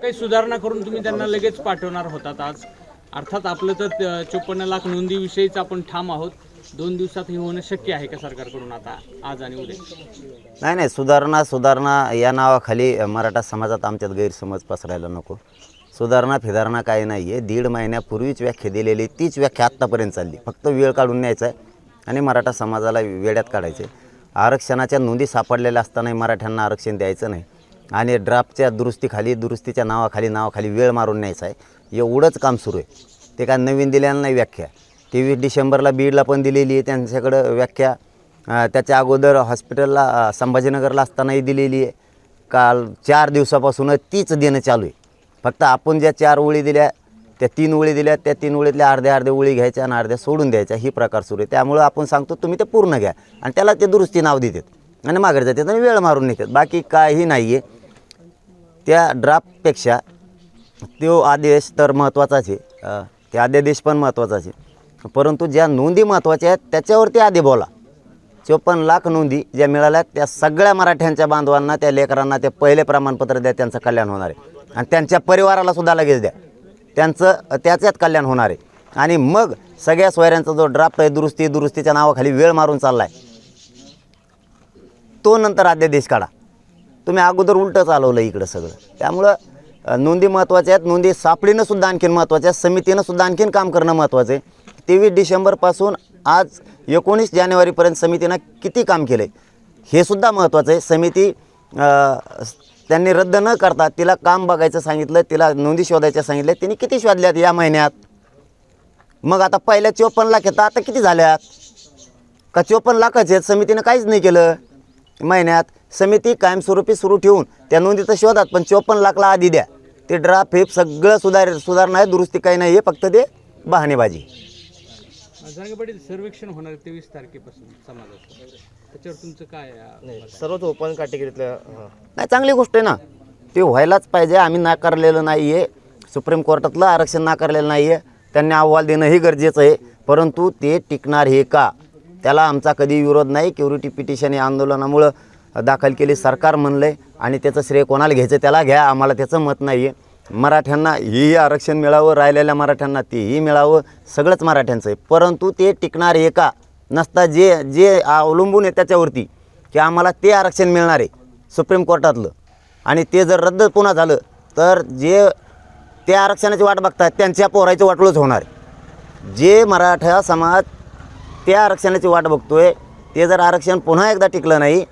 काही सुधारणा करून तुम्ही त्यांना लगेच पाठवणार होतात आज. अर्थात आपलं तर चोपन्न लाख नोंदीविषयीच आपण ठाम आहोत. दोन दिवसात हे होणं शक्य आहे का सरकारकडून आता आज आणि उद्या? नाही नाही सुधारणा सुधारणा या नावाखाली मराठा समाजात आमच्यात गैरसमज पसरायला नको. सुधारणा फिधारणा काही नाही आहे दीड महिन्यापूर्वीच व्याख्या दिलेली तीच व्याख्या आत्तापर्यंत चालली. फक्त वेळ काढून न्यायचा आहे आणि मराठा समाजाला वेड्यात काढायचे. आरक्षणाच्या नोंदी सापडलेल्या असतानाही मराठ्यांना आरक्षण द्यायचं नाही. आणि ड्राफ्टच्या दुरुस्तीखाली दुरुस्तीच्या नावाखाली नावाखाली वेळ मारून न्यायचा आहे. एवढंच काम सुरू आहे. ते काय नवीन दिलेलं नाही व्याख्या. तेवीस डिसेंबरला बीडला पण दिलेली आहे त्यांच्याकडं व्याख्या. त्याच्या अगोदर हॉस्पिटलला संभाजीनगरला असतानाही दिलेली आहे. काल चार दिवसापासून तीच देणं चालू आहे. फक्त आपण ज्या चार ओळी दिल्या त्या तीन ओळी दिल्या त्या तीन ओळीतल्या अर्ध्या अर्ध्या ओळी घ्यायच्या आणि अर्ध्या सोडून द्यायच्या ही प्रकार सुरू आहे. त्यामुळं आपण सांगतो तुम्ही ते पूर्ण घ्या. आणि त्याला ते दुरुस्ती नाव देतात. आणि माघारी जातात आणि वेळ मारून नेतात. बाकी काही नाही आहे त्या ड्राफ्टपेक्षा तो आदेश तर महत्त्वाचाच आहे. ते अध्यादेश पण महत्त्वाचाच आहे. परंतु ज्या नोंदी महत्त्वाच्या आहेत त्याच्यावरती आधी बोला. चोपन्न लाख नोंदी ज्या मिळाल्या त्या सगळ्या मराठ्यांच्या बांधवांना त्या लेकरांना ते पहिले प्रमाणपत्र द्या त्यांचं कल्याण होणार आहे. आणि त्यांच्या परिवाराला सुद्धा लगेच द्या. त्यांचं त्याच्यात कल्याण होणार आहे. आणि मग सगळ्या सोयऱ्यांचा जो ड्राफ्ट आहे दुरुस्ती दुरुस्तीच्या नावाखाली वेळ मारून चालला आहे तो नंतर अध्यादेश काढा. तुम्ही अगोदर उलटं चालवलं इकडं सगळं. त्यामुळं नोंदी महत्त्वाच्या आहेत. नोंदी सापडीनं सुद्धा आणखीन महत्त्वाच्या आहेत. समितीनं सुद्धा आणखीन काम करणं महत्त्वाचं आहे. तेवीस डिसेंबरपासून आज एकोणीस जानेवारीपर्यंत समितीनं किती काम केलं? आहे हे सुद्धा महत्त्वाचं आहे. समिती त्यांनी रद्द न करता तिला काम बघायचं सांगितलं तिला नोंदी शोधायच्या सांगितलं. तिने किती शोधल्यात या महिन्यात? मग आता पहिल्या चोपन्न लाख येतात आता किती झाल्यात? का चोपन्न लाखाचे आहेत? समितीनं काहीच नाही केलं. महिन्यात समिती कायमस्वरूपी सुरू ठेवून त्या नोंदी तर शोधात पण चोपन्न लाखला आधी द्या. ते ड्राफ्ट हे सगळं सुधार सुधारणा आहे दुरुस्ती काही नाही आहे फक्त ते बहाणेबाजी. जरांगे पाटील सर्वेक्षण होणार तेवीस तारखेपासून समाजाचं. त्याच्यावर तुमचं काय अं, नाही सर्वच ओपन कॅटेगरीतल्या हां. नाही चांगली गोष्ट आहे ना. ते व्हायलाच पाहिजे आम्ही नाकारलेलं नाही आहे सुप्रीम कोर्टातलं आरक्षण नाकारलेलं नाही आहे त्यांनी अहवाल देणं हे गरजेचं आहे. परंतु ते टिकणार हे का? त्याला आमचा कधी विरोध नाही. क्युरिटी पिटिशन या आंदोलनामुळं दाखल केली सरकार म्हणलं आहे आणि त्याचं श्रेय कोणाला घ्यायचं त्याला घ्या. आम्हाला त्याचं मत नाही आहे मराठ्यांना हेही आरक्षण मिळावं राहिलेल्या मराठ्यांना तेही मिळावं सगळंच मराठ्यांचं आहे. परंतु ते टिकणार आहे का? नसता जे जे अवलंबून आहे त्याच्यावरती की आम्हाला ते आरक्षण मिळणार आहे सुप्रीम कोर्टातलं आणि ते जर रद्द पुन्हा झालं तर जे त्या आरक्षणाची वाट बघतात त्यांच्या पोरायचं वाटलंच होणार आहे. जे मराठा समाज त्या आरक्षणाची वाट बघतोय. ते जर आरक्षण पुन्हा एकदा टिकलं नाही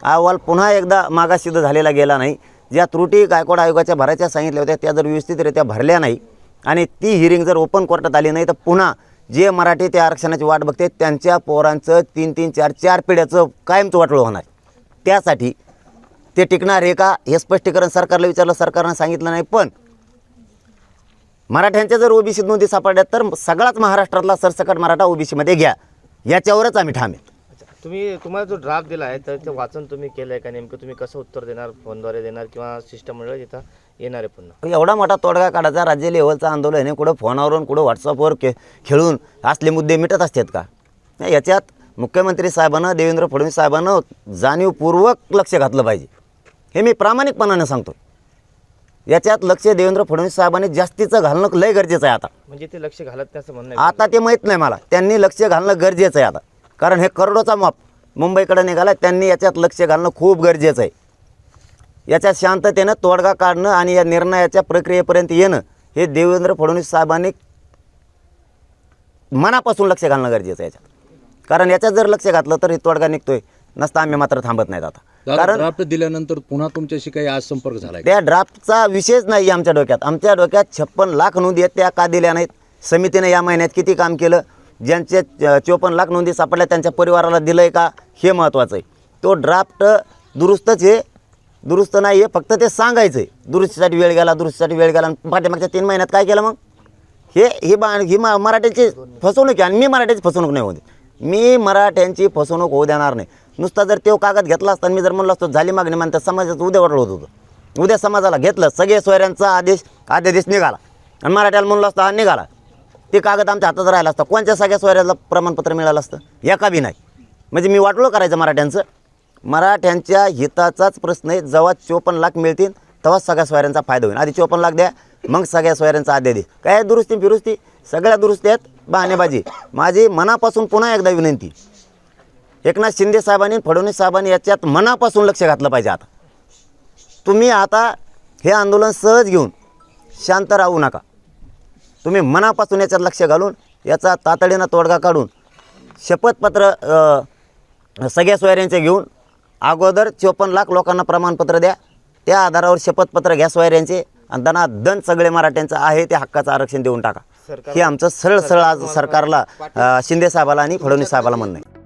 अहवाल पुन्हा एकदा मागासिद्ध झालेला गेला नाही ज्या त्रुटी गायकवाड आयोगाच्या भरायच्या सांगितल्या होत्या त्या जर व्यवस्थितरित्या भरल्या नाही आणि ती हिअरिंग जर ओपन कोर्टात आली नाही तर पुन्हा जे मराठी त्या आरक्षणाची वाट बघते त्यांच्या पोरांचं तीन तीन चार चार पिढ्याचं कायमचं वाटलं होणार. त्यासाठी ते टिकणार आहे का हे स्पष्टीकरण सरकारला विचारलं सरकारनं सांगितलं नाही पण मराठ्यांच्या जर ओबीसी नोंदी सापडल्या तर सगळाच महाराष्ट्रातला सरसकट मराठा ओबीसीमध्ये घ्या. याच्यावरच आम्ही ठाम आहेत. तुम्ही तुम्हाला जो ड्राफ्ट दिला आहे तर ते वाचन तुम्ही केलं आहे का नेमकं? तुम्ही कसं उत्तर देणार फोनद्वारे देणार किंवा सिस्टम मंडळ इथं येणार आहे पुन्हा? एवढा मोठा तोडगा काढायचा राज्य लेवलचं आंदोलन आहे कुठं फोनावरून कुठं व्हॉट्सअपवर के खेळून असले मुद्दे मिटत असतात का? नाही याच्यात मुख्यमंत्री साहेबांना देवेंद्र फडणवीस साहेबांना जाणीवपूर्वक लक्ष घातलं पाहिजे. हे मी प्रामाणिकपणाने सांगतो याच्यात लक्ष देवेंद्र फडणवीस साहेबांनी जास्तीचं घालणं लय गरजेचं आहे आता. म्हणजे ते लक्ष घालत नाही असं म्हणणं आता ते माहीत नाही मला. त्यांनी लक्ष घालणं गरजेचं आहे आता. कारण हे करोडोचा माप मुंबईकडे निघाला त्यांनी याच्यात लक्ष घालणं खूप गरजेचं आहे. याच्यात शांततेनं तोडगा काढणं आणि या निर्णयाच्या प्रक्रियेपर्यंत येणं हे देवेंद्र फडणवीस साहेबांनी मनापासून लक्ष घालणं गरजेचं आहे याच्यात. कारण याच्यात जर लक्ष घातलं तर हे तोडगा निघतोय. नसता आम्ही मात्र थांबत नाहीत आता. कारण ड्राफ्ट दिल्यानंतर पुन्हा तुमच्याशी काही आज संपर्क झालाय का? त्या ड्राफ्टचा विषयच नाही आमच्या डोक्यात. आमच्या डोक्यात छप्पन लाख नोंदी आहेत त्या का दिल्या नाहीत? समितीनं या महिन्यात किती काम केलं? ज्यांचे चोपन्न लाख नोंदी सापडल्या त्यांच्या परिवाराला दिलं आहे का? हे महत्त्वाचं आहे. तो ड्राफ्ट दुरुस्तच आहे. दुरुस्त नाही आहे फक्त ते सांगायचं आहे दुरुस्तीसाठी वेळ गेला दुरुस्तीसाठी वेळ गेला आणि पाठीमागच्या तीन महिन्यात काय केलं मग? हे ही बा ही म मराठ्यांची फसवणूक आहे आणि मी मराठ्याची फसवणूक नाही होऊ मी मराठ्यांची फसवणूक होऊ देणार नाही. नुसता जर तो कागद घेतला असता मी जर म्हणलो असतो झाली मागणी म्हणता समाजाचं उद्या वाटलं होत. होतं उद्या समाजाला घेतलं सगळे सोयऱ्यांचा आदेश आदेश निघाला. आणि मराठ्याला म्हणलं असतं हा निघाला. ते कागद आमच्या हातात राहिला असतं. कोणत्या सगळ्या सोयऱ्याला प्रमाणपत्र मिळालं असतं? एका बी नाही. म्हणजे मी वाटलो करायचं मराठ्यांचं. मराठ्यांच्या हिताचाच प्रश्न आहे. जेव्हा चोपन्न लाख मिळतील तेव्हाच सगळ्या सोयऱ्यांचा फायदा होईल. आधी चोपन्न लाख द्या मग सगळ्या सोयऱ्यांचा आद्या दे. काय दुरुस्ती फिरुस्ती सगळ्या दुरुस्ती आहेत. बहाणेबाजी. माझी मनापासून पुन्हा एकदा विनंती. एकनाथ शिंदे साहेबांनी फडणवीस साहेबांनी याच्यात मनापासून लक्ष घातलं पाहिजे आता. तुम्ही आता हे आंदोलन सहज घेऊन शांत राहू नका. तुम्ही मनापासून याच्यात लक्ष घालून याचा तातडीनं तोडगा काढून शपथपत्र सगळ्या सोयऱ्यांचे घेऊन अगोदर चोपन्न लाख लोकांना प्रमाणपत्र द्या. त्या आधारावर शपथपत्र घ्या सोयऱ्यांचे आणि त्यांना दन सगळे मराठ्यांचं आहे ते हक्काचं आरक्षण देऊन टाका. हे आमचं सरळ सरळ आज सरकारला शिंदे साहेबाला आणि फडणवीस साहेबाला म्हणणं आहे.